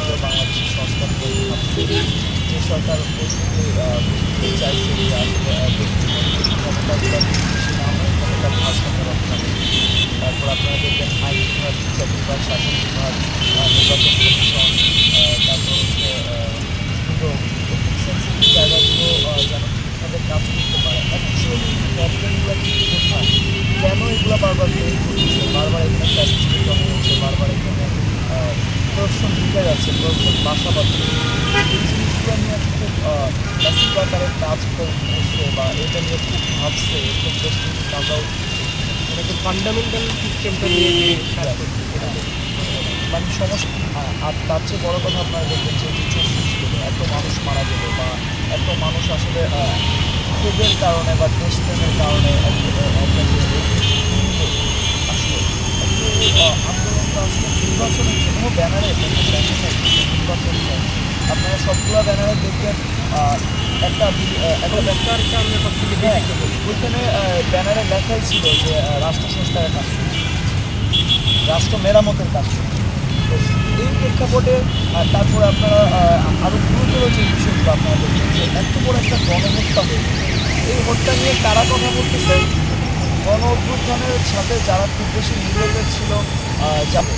ছিল বাংলাদেশের সরকার যে সরকার প্রস্তুতি চাইছে যে ক্ষমতার ভারসাম্য রক্ষা। তারপর আপনারা দেখবেন আইন বিভাগ বিচার বিভাগ তারপর হচ্ছে জায়গাগুলো যেন ঠিকভাবে কাজ করতে পারে। এখন কিন্তু কোথায়? কেন এগুলো বারবার বারবার এখানে ঢুকে বাসা বাঁধছে জিনিসগুলো নিয়ে খুব ম্যাসিভ আকারে কাজ করছে বা এটা নিয়ে খুব ভাবছে এরকম মানে ফান্ডামেন্টাল সিস্টেমটা নিয়ে কাজ করছে মানে সমস্যা। আর তার চেয়ে বড় কথা আপনারা দেখবেন যে চব্বিশ গেলে এত মানুষ মারা গেল বা এত মানুষ আসলে ক্ষোভের কারণে বা দেশপ্রেমের কারণে একটা একটা যে হিন্দু আসলে একটু আহ, আন্দোলনটা আসলে নির্বাচনের জন্য ব্যানারে ব্যানারে নির্বাচন চাই আপনারা সবগুলো ব্যানারে দেখবেন আহ, একটা একটা ব্যানার সরকারকে আমরা সব থেকে ওইখানে ব্যানারে লেখাই ছিল যে রাষ্ট্র সংস্কারের কাজ রাষ্ট্র মেরামতের কাজ এই প্রেক্ষাপটে তারপরে আপনারা আহ, আরও গুরুতর যে বিষয়গুলো আপনারা দেখছেন যে এত বড় একটা গণহত্যা হয়েছে এই হত্যা নিয়ে কারা কথা বলতেছে? গণ অভ্যুত্থানের সাথে যারা খুব বেশি রিলেটেড ছিল যাবে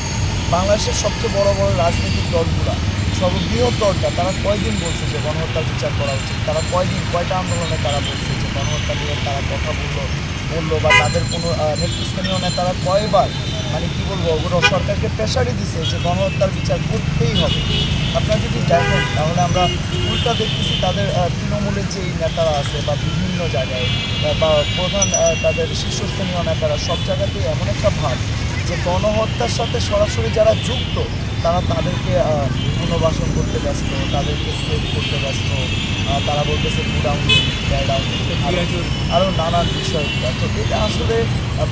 বাংলাদেশের সবচেয়ে বড় বড় রাজনৈতিক দলগুলা সর্ববৃহৎ দলটা, তারা কয়দিন বলছে যে গণহত্যার বিচার করা উচিত? তারা কয়দিন, কয়টা আন্দোলনে তারা বলছে যে গণহত্যা নিয়ে তারা কথা বলল বলল বা তাদের কোনো নেতৃস্থানীয় নেতারা কয়বার মানে কী বলব ওগুলো সরকারকে প্রেশারই দিছে যে গণহত্যার বিচার করতেই হবে। আপনারা যদি দেখেন তাহলে আমরা উল্টা দেখতেছি তাদের তৃণমূলের যেই নেতারা আছে বা বিভিন্ন জায়গায় বা প্রধান তাদের শীর্ষস্থানীয় নেতারা, সব জায়গাতেই এমন একটা ভাব যে গণহত্যার সাথে সরাসরি যারা যুক্ত তারা তাদেরকে পুনর্বাসন করতে ব্যস্ত তাদেরকে সেভ করতে ব্যস্ত তারা বলতেছে টু ডাউন আরও নানান বিষয়। তো এটা আসলে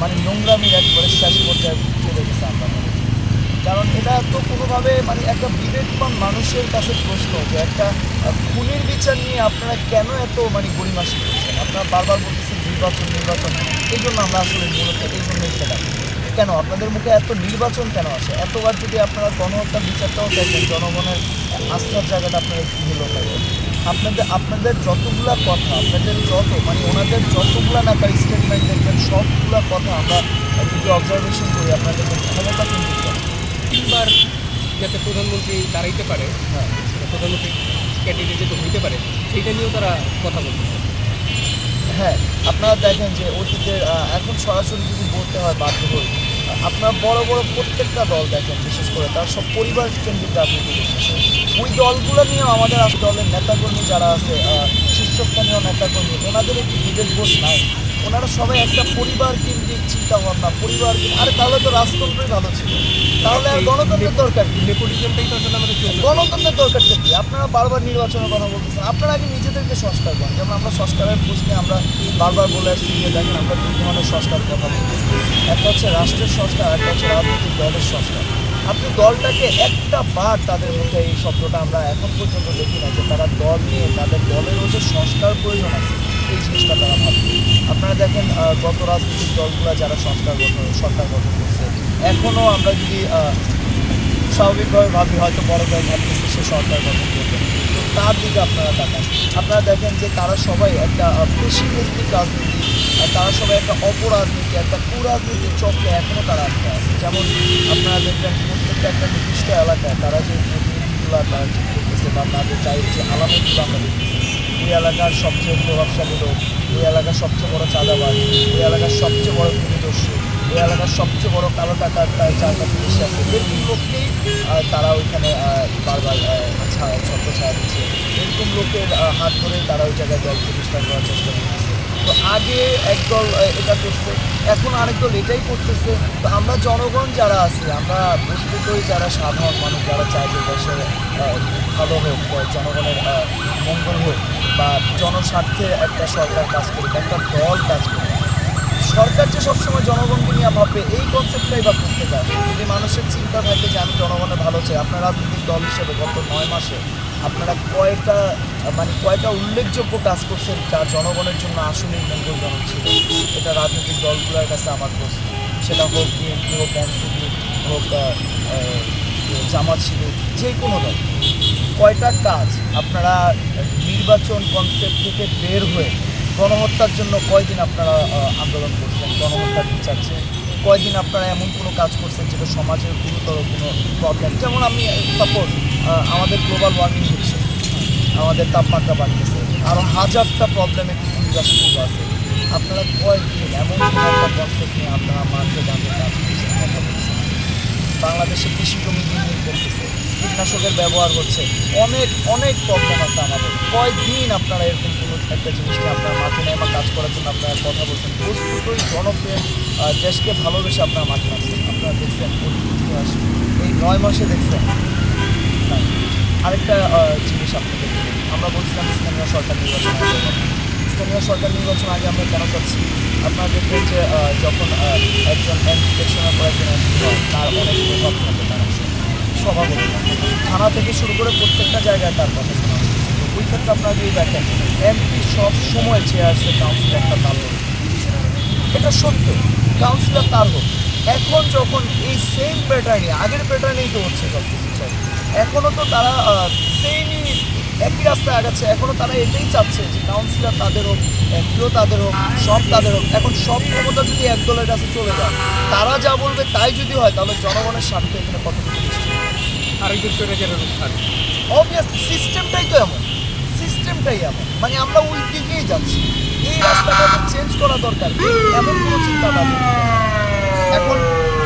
মানে নোংরামির একবারে শেষ পর্যায়ে চলে গেছে আমরা মনে কারণ এটা তো কোনোভাবে মানে একটা বিবেকবান মানুষের কাছে প্রশ্ন যে একটা খুনের বিচার নিয়ে আপনারা কেন এত মানে গরিমাসি করছেন? আপনারা বারবার বলতেছেন নির্বাচন নির্বাচন এই জন্য আমরা আসলে মূলত এই জন্যই সেটা কেন? আপনাদের মুখে এত নির্বাচন কেন আছে? এতবার যদি আপনারা গণহত্যার বিচারটাও দেখেন জনগণের আস্থার জায়গাটা আপনারা কী হলো আপনাদের আপনাদের যতগুলা কথা আপনাদের যত মানে ওনাদের যতগুলা নাকার স্টেটমেন্ট দেখবেন সবগুলা কথা আমরা যদি অবজারভেশন করি আপনাদের ক্ষমতা কিন্তু। তিনবার যাতে প্রধানমন্ত্রী দাঁড়াইতে পারে হ্যাঁ। প্রধানমন্ত্রী ক্যান্ডিডেট যাতে হইতে পারে সেইটা নিয়েও তারা কথা বলতেছে হ্যাঁ আপনারা দেখেন যে অতীতের এখন সরাসরি যদি বলতে হয় বাধ্য হই আপনার বড় বড় প্রত্যেকটা দল দেখেন, বিশেষ করে তার সব পরিবার কেন্দ্রিক রাজনীতি ওই দলগুলো নিয়ে আমাদের দলের নেতাকর্মী যারা আছে শীর্ষস্থানীয় নেতাকর্মী, ওনাদের একটি বিবেক বোধ নাই। ওনারা সবাই একটা পরিবার কেন্দ্রিক চিন্তা ভাবনা পরিবার আরে তাহলে তো রাজতন্ত্রই ভালো ছিল। তাহলে আর গণতন্ত্রের দরকার কি? নেপোটিজমটাই তো আসলে আমাদের গণতন্ত্রের দরকারটা কি? আপনারা বারবার নির্বাচনের কথা বলতেছেন। আপনারা আগে নিজেদেরকে সংস্কার করেন। যেমন আমরা সংস্কারের প্রশ্নে আমরা বারবার বলে আসছি যে দেখেন আমরা দুই ধরনের সংস্কার কথা বলতেছি। একটা হচ্ছে রাষ্ট্রের সংস্কার একটা হচ্ছে রাজনৈতিক দলের সংস্কার। আপনি দলটাকে একটা বার তাদের মুখে এই শব্দটা আমরা এখন পর্যন্ত দেখি না যে তারা দল নিয়ে তাদের দলেরও যে সংস্কার প্রয়োজন আছে এই জিনিসটা তারা ভাববে আপনারা দেখেন গত রাজনৈতিক দলগুলো যারা সংস্কার গঠন সরকার গঠন করছে এখনও আমরা যদি স্বাভাবিকভাবে ভাবি হয়তো বড় দল ভাবতেছে সে সরকার গঠন করবে। তো তার দিকে আপনারা তাকান। আপনারা দেখেন যে তারা সবাই একটা আহ, পেশি ভিত্তিক রাজনীতি তারা সবাই একটা অপরাজনীতি একটা কুরাজনীতির চক্রে এখনও তারা আটকে আছে। যেমন আপনারা দেখবেন প্রত্যেকটা একটা নির্দিষ্ট এলাকায় তারা যে প্রতিনিধিগুলো তারা ঠিক করতেছে বা তাদের চাই যে আলামতগুলো আমরা দেখতেছি ওই এলাকার সবচেয়ে প্রভাবশালী লোক ওই এলাকার সবচেয়ে বড় চাঁদাবাজ ওই এলাকার সবচেয়ে বড় ভূমিদস্যু ওই এলাকার সবচেয়ে বড় কালো টাকার তার চার কাছে বেশি আছে। এরকম লোককেই তারা ওইখানে বারবার ছত্র ছায়া দিচ্ছে। এরকম লোকের হাত ধরে তারা ওই জায়গায় দল প্রতিষ্ঠা করার চেষ্টা করতেছে তো আগে একদল এটা করছে। এখন আরেক দল এটাই করতেছে। তো আমরা জনগণ যারা আছে, আমরা বস্তুতই যারা সাধারণ মানুষ, যারা চাই যে দেশের ভালো হোক জনগণের মঙ্গল হোক, বা জনস্বার্থে একটা সরকার কাজ করুক, একটা দল কাজ করুক। সরকার যে সবসময় জনগণকে নিয়ে ভাববে, এই কনসেপ্টটাই বা করতে পারে। যদি মানুষের চিন্তা থাকে যে আমি জনগণের ভালো চাই, আপনার রাজনৈতিক দল হিসেবে গত নয় মাসে আপনারা কয়টা মানে কয়টা উল্লেখযোগ্য কাজ করছেন যা জনগণের জন্য আসলেই মঙ্গলজনক ছিল এটা রাজনৈতিক দলগুলোর কাছে আমার প্রশ্ন। সেটা হোক বিএনপি হোক এনসিপি হোক জামাত ছিল যে কোনো দল। কয়টা কাজ আপনারা নির্বাচন কনসেপ্ট থেকে বের হয়ে গণহত্যার জন্য কয়দিন আপনারা আন্দোলন করছেন? গণহত্যার বিচার কয়দিন আপনারা এমন কোনো কাজ করছেন যেটা সমাজের গুরুতর কোনো প্রবলেম যেমন আমি সাপোজ আমাদের গ্লোবাল ওয়ার্মিং হচ্ছে, আমাদের তাপমাত্রা বাড়তেছে আরও হাজারটা প্রবলেমের রাষ্ট্রগুলো আছে। আপনারা কয়েকদিন এমন একটা কনসেপ্ট নিয়ে আপনারা মাঠে দাঁড়িয়ে কাজ করছেন, কথা বলছেন? বাংলাদেশে কৃষি জমি নিয়ে দিন কমতেছে কীটনাশকের ব্যবহার হচ্ছে। অনেক অনেক প্রবলেম আছে আমাদের। কয়দিন আপনারা এরকম কোনো একটা জিনিস নিয়ে আপনার মাঠে নেমা কাজ করার জন্য আপনারা কথা বলছেন? বস্তুতই জনপ্রিয় দেশকে ভালোবেসে আপনারা মাঠে নামছেন। আপনারা দেখছেন ইতিহাস। এই নয় মাসে দেখছেন। আরেকটা জিনিস আপনাদের। আমরা বলছিলাম স্থানীয় সরকার নির্বাচন স্থানীয় সরকার নির্বাচন আগে আমরা কেন চাচ্ছি? আপনারা দেখবেন যে যখন একজন ইলেকশনের পর একজন তার অনেক প্রভাব থাকে তার সভাপতি থানা থেকে শুরু করে প্রত্যেকটা জায়গায় তার কথা শোনা ওই ক্ষেত্রে আপনারা যদি দেখেন, এমপি সব সময় চেয়ে আসছে কাউন্সিল একটা তার হোক। এটা সত্য। কাউন্সিলর তার হোক। এখন যখন এই সেম প্যাটার্নই আগের প্যাটার্নেই তো হচ্ছে সব কিছু এখনও তো তারা সেমই একই রাস্তায় আগাচ্ছে। এখনও তারা এটাই চাচ্ছে যে কাউন্সিলর তাদের হোক, এমপিও তাদের হোক, সব তাদের হোক। এখন সব ক্ষমতা যদি এক দলের কাছে চলে যায়, তারা যা বলবে তাই যদি হয়, তাহলে জনগণের স্বার্থ এখানে কতটুকু আরেকজন স্বৈরাচারের উত্থান অবভিয়াস সিস্টেমটাই তো এমন। সিস্টেমটাই এমন। মানে আমরা ওই দিকেই যাচ্ছি। এই রাস্তাটাকে চেঞ্জ করা দরকার। এমন কোনো চিন্তা ভাবনা নেই। এখন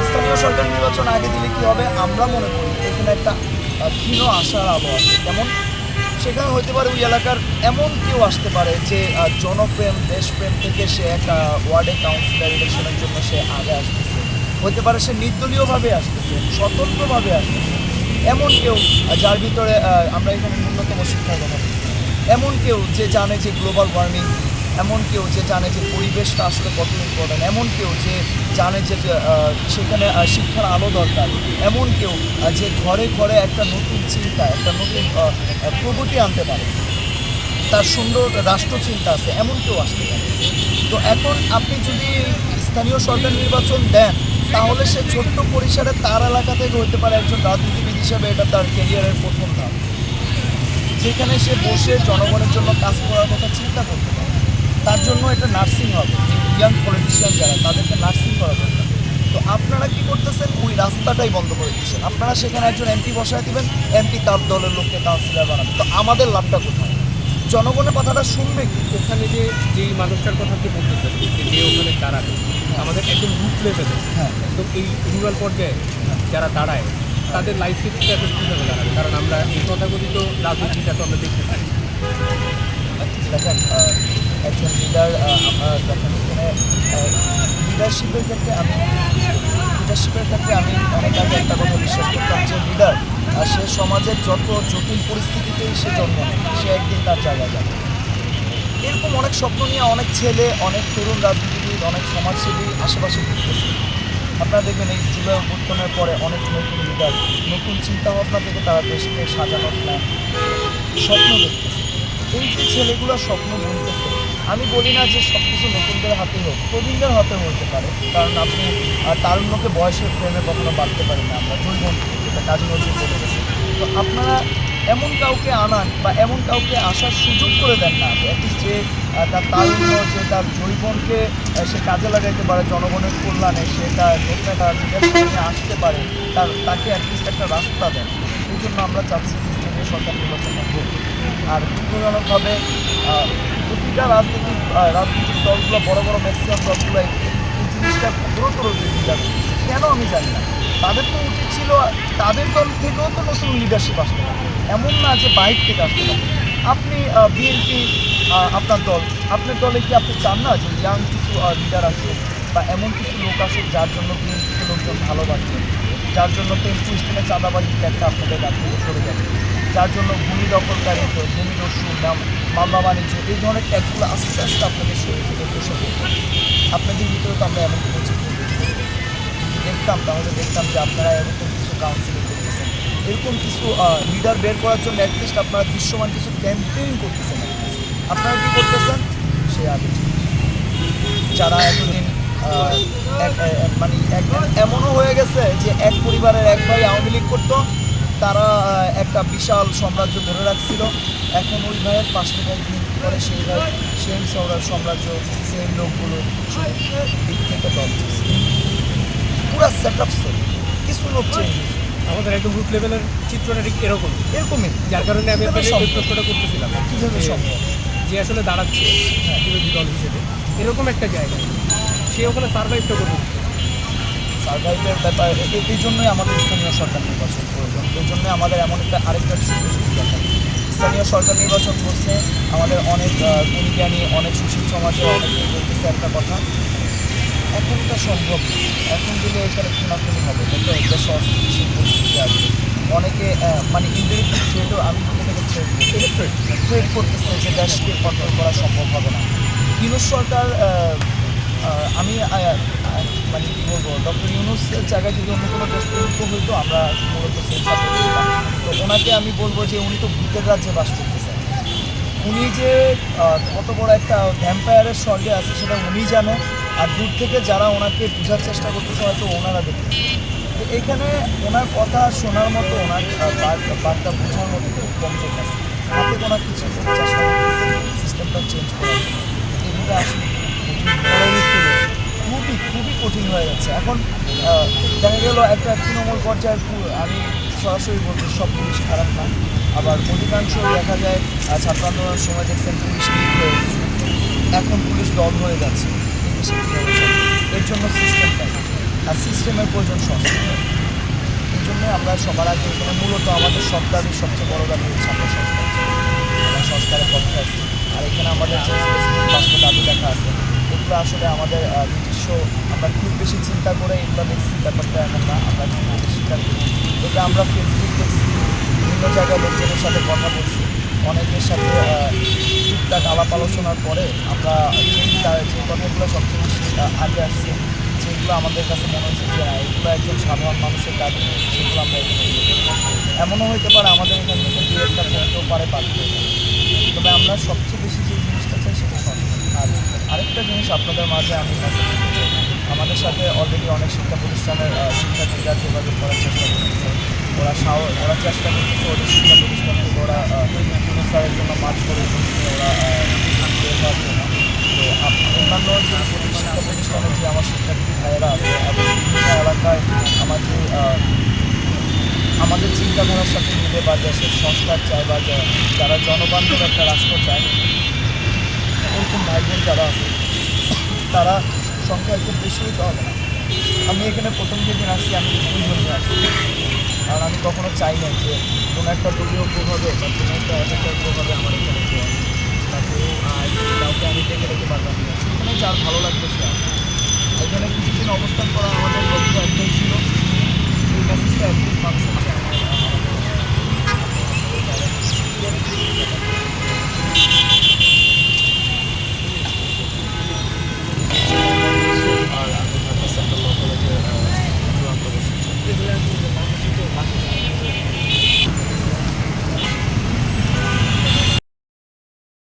স্থানীয় সরকার নির্বাচন আগে দিলে কি হবে? আমরা মনে করি এখানে একটা ক্ষীণ আশার আলো আছে। যেমন সেখানে হতে পারে ওই এলাকার এমন কেউ আসতে পারে যে জনপ্রেম, দেশপ্রেম থেকে সে একটা ওয়ার্ডে কাউন্সিলর ইলেকশনের জন্য সে আগে আসতেছে। হতে পারে সে নির্দলীয়ভাবে আসতেছে, স্বতন্ত্রভাবে আসতেছে। এমন কেউ যার ভিতরে আমরা এখানে ন্যূনতম শিক্ষার কথা এমন কেউ যে জানে যে গ্লোবাল ওয়ার্মিং এমন কেউ যে জানে যে পরিবেশটা আসলে কত ইম্পর্টেন্ট এমন কেউ যে জানে যে সেখানে শিক্ষার আলো দরকার, এমন কেউ যে ঘরে ঘরে একটা নতুন চিন্তা, একটা নতুন প্রগতি আনতে পারে। তার সুন্দর রাষ্ট্র চিন্তা আছে, এমন কেউ আসতে পারে। তো এখন আপনি যদি স্থানীয় সরকার নির্বাচন দেন তাহলে সে ছোট্ট পরিসরে তার এলাকা থেকে হতে পারে একজন রাজনীতিবিদ হিসেবে এটা তার ক্যারিয়ারের প্রথম ধাপ। যেখানে সে বসে জনগণের জন্য কাজ করার কথা চিন্তা করতে পারে। তার জন্য এটা নার্সিং হবে। ইয়াং পলিটিশিয়ান যারা, তাদেরকে নার্সিং করা দরকার। তো আপনারা কি করতেছেন? ওই রাস্তাটাই বন্ধ করে দিচ্ছেন আপনারা সেখানে একজন এমপি বসায় দিবেন। এমপি তার দলের লোককে কাউন্সিলর বানাবে। তো আমাদের লাভটা কোথায়? জনগণের কথাটা শুনবে কি? ওখানে যে, যেই মানুষটার কথা আপনি বলতেছেন, যে ওখানে দাঁড়াবে আমাদের একদম রুট লেভেলে হ্যাঁ। একদম এই রুরাল পর্যায়ে যারা দাঁড়ায় তাদের লাইফ স্টাইলটা এখন কীভাবে দাঁড়াবে। কারণ আমরা এই তথাকথিত রাজনীতিটা তো আমরা দেখতে পাই দেখেন একজন লিডার যখন এখানে লিডারশিপের ক্ষেত্রে আমি লিডারশিপের ক্ষেত্রে আমি অনেক আগে একটা কথা বিশ্বাস করতাম যে লিডার সে সমাজের যত জটিল পরিস্থিতিতেই সে জন্ম নেয় সে একদিন তার জায়গা যাবে। স্বপ্ন নিয়ে অনেক ছেলে, অনেক তরুণ রাজনীতিবিদ, অনেক সমাজসেবী আশেপাশে ঘুরতেছে। আপনারা দেখবেন এই জুলাই অভ্যুত্থানের পরে অনেক নতুন লিডার নতুন চিন্তাভাবনা থেকে তারা দেশকে সাজানোর প্ল্যান স্বপ্ন দেখতেছে। এই যে ছেলেগুলো স্বপ্ন বুনতেছে আমি বলি না যে সব কিছু নতুনদের হাতে হোক, প্রবীণদের হাতে হতে পারে। কারণ আপনি তারুণ্যকে বয়সের প্রেমে কখনো বাড়তে পারি না, আমরা জৈবন যেটা কাজী নজরুল বলে গেছে। তো আপনারা এমন কাউকে আনান বা এমন কাউকে আসার সুযোগ করে দেন না। অ্যাটলিস্ট যে তার তারুণ্য যে তার জৈবনকে সে কাজে লাগাইতে পারে, জনগণের কল্যাণে সে তার একটা আসতে পারে, তার, তাকে অ্যাটলিস্ট একটা রাস্তা দেন। এই জন্য আমরা চাচ্ছি স্থানীয় সরকার নির্বাচন হোক। আর দুঃখজনকভাবে প্রতিটা রাজনৈতিক রাজনৈতিক দলগুলো, বড় বড় ম্যাক্সিমাম দলগুলো এই জিনিসটা গুরুতর কেন আমি জানি না। তাদের তো উচিত ছিল, তাদের দল থেকেও তো নতুন লিডারশিপ আসতে এমন না যে বাইর থেকে আসতে আপনি বিএনপি আপনার দল, আপনার দলে কি আপনি চান না যে ইয়াং কিছু লিডার আসুক বা এমন কিছু লোক আসুক যার জন্য বিএনপিকে লোকজন ভালোবাসবে যার জন্য টেম্পু স্টেশনে চাঁদাবাজির একটা আপনাদের কাছ থেকে সরে যাবে, যার জন্য ভূমি দখলকারী ভূমি দস্যু নাম- মামলা বাণিজ্য, এই ধরনের ট্যাগগুলো আস্তে আস্তে আপনাদের শরীর থেকে বসে আপনাদের ভিতরে তো আমরা এমন কোনো দেখতাম, তাহলে দেখতাম যে আপনারা এরকম কিছু কাউন্সিলিং করতেছেন। এরকম কিছু লিডার বের করার জন্য অ্যাটলিস্ট আপনারা দৃশ্যমান কিছু ক্যাম্পেইন করতেছেন আপনারা কি করতেছেন? সে আগে যারা এতদিন মানে এমনও হয়ে গেছে যে এক পরিবারের এক ভাই আওয়ামী লীগ করতো, তারা একটা বিশাল সাম্রাজ্য ধরে রাখছিল। এখন ওই ভাইয়ের ভাই বিএনপি করে সেই ভাই, সেম সাম্রাজ্য, সেম লোকগুলো দিক থেকে দল পুরো সেট আপ কিছু লোক চেঞ্জ আমাদের একদম রুট লেভেলের চিত্রটা ঠিক এরকম। এরকমই। যার কারণে আমি এই প্রশ্নটা করতেছিলাম। কীভাবে সম্ভব? যে আসলে দাঁড়াচ্ছে বিরোধী দল হিসেবে। এরকম একটা জায়গা। সে ওখানে সার্ভাইভটা করবে? সার্ভাইভের ব্যাপার এই জন্যই আমাদের স্থানীয় সরকার নির্বাচন প্রয়োজন এই জন্যই আমাদের এমন একটা আরেকটা সুযোগ স্থানীয় সরকার নির্বাচন প্রশ্নে আমাদের অনেক গুণী জ্ঞানী অনেক সুশীল সমাজে অনেকেই বলতেছে একটা কথা। এখন এটা সম্ভব এখন দিলে এখানে খুনাখুনি হবে দেখো একটা সস্থিতিশীল পরিস্থিতি আসবে অনেকে মানে থ্রেডও আমি থ্রেড এটা ট্রেড করতেছে যে দেশকে কন্ট্রোল করা সম্ভব হবে না। ইউনুস সরকার আমি মানে কী বলব ডক্টর ইউনুসের জায়গায় যদি অন্য কোনো দেশ প্রযুক্ত হইতো আমরা মূলত সেই তো ওনাকে আমি বলব যে উনি তো ভূতের রাজ্যে বাস করতেছেন উনি যে কত বড় একটা ভ্যাম্পায়ারের স্বর্গে আছে সেটা উনি জানে। আর দূর থেকে যারা ওনাকে বোঝার চেষ্টা করতেছে, হয়তো ওনারা দেখতেছে। তো এখানে ওনার কথা শোনার মতো, ওনার বার্তা- বোঝার মতো কম লোক আছে হাতে ওনার কিছু চেষ্টা করতেছে সিস্টেমটা চেঞ্জ করার। এগুলো আসলে। খুবই খুবই কঠিন হয়ে যাচ্ছে। এখন দেখা গেল একটা তৃণমূল পর্যায়ের আমি সরাসরি বলছি সব পুলিশ খারাপ না। আবার অধিকাংশ দেখা যায় ছাত্র আন্দোলনের সময় দেখছেন পুলিশ এখন পুলিশ দল হয়ে যাচ্ছে। এর জন্য সিস্টেমটা আর সিস্টেমের প্রয়োজন সংস্কার এই জন্যই আমরা সবার আগে মূলত আমাদের সব সবচেয়ে বড় দাবি হচ্ছে আমরা সংস্কার সংস্কারের পক্ষে আছি। আর এখানে আমাদের যে স্পেসিফিক পাঁচটা দাবি লেখা আছে, এগুলো আসলে আমাদের নিজস্ব, আমরা খুব বেশি চিন্তা করে এগুলো দেখছি, ব্যাপারটা এমন না, আমরা খুব বেশি স্বীকার করি। এটা আমরা ফেসবুক দেখছি, বিভিন্ন জায়গায় লোকজনের সাথে কথা বলছি। অনেকের সাথে টুকটাক আলাপ আলোচনার পরে আমরা যে কথাগুলো সবচেয়ে আগে আসছে যেগুলো আমাদের কাছে মনে হচ্ছে যে না, এগুলো একজন সাধারণ মানুষের দাবি, সেগুলো আমরা এমনও হতে পারে আমাদের এখান দু একটা পড়তেও পারে পারতে তবে আমরা সবচেয়ে বেশি যে জিনিসটা চাই, সেটা আর আরেকটা জিনিস আপনাদের মাঝে আমি আমাদের সাথে অলরেডি অনেক শিক্ষা প্রতিষ্ঠানের শিক্ষার্থীরা যোগাযোগ করার চেষ্টা করতেছে। ওরা ওরা চেষ্টা করতেছে, ওদের শিক্ষা প্রতিষ্ঠান ওরা স্যারের জন্য মাছ করে ওরা তো আমার আমার আমাদের চিন্তাধারার সাথে মিলে বা দেশের সংস্কার চায় বা যারা জনবান্ধব একটা রাষ্ট্র চায়, এরকম ভাই বোন যারা আছে, তারা সংখ্যা খুব বেশি হতে হবে না। আমি এখানে প্রথম যেদিন আসছি, আমি দুজন নিয়ে আর আমি কখনো চাই না যে কোনো একটা দুর্যোগ হবে বা কোনো একটা অসুখের হবে আমার এখানে। তারপরে আমি দেখে রেখে পারলাম না। যার ভালো লাগবে সে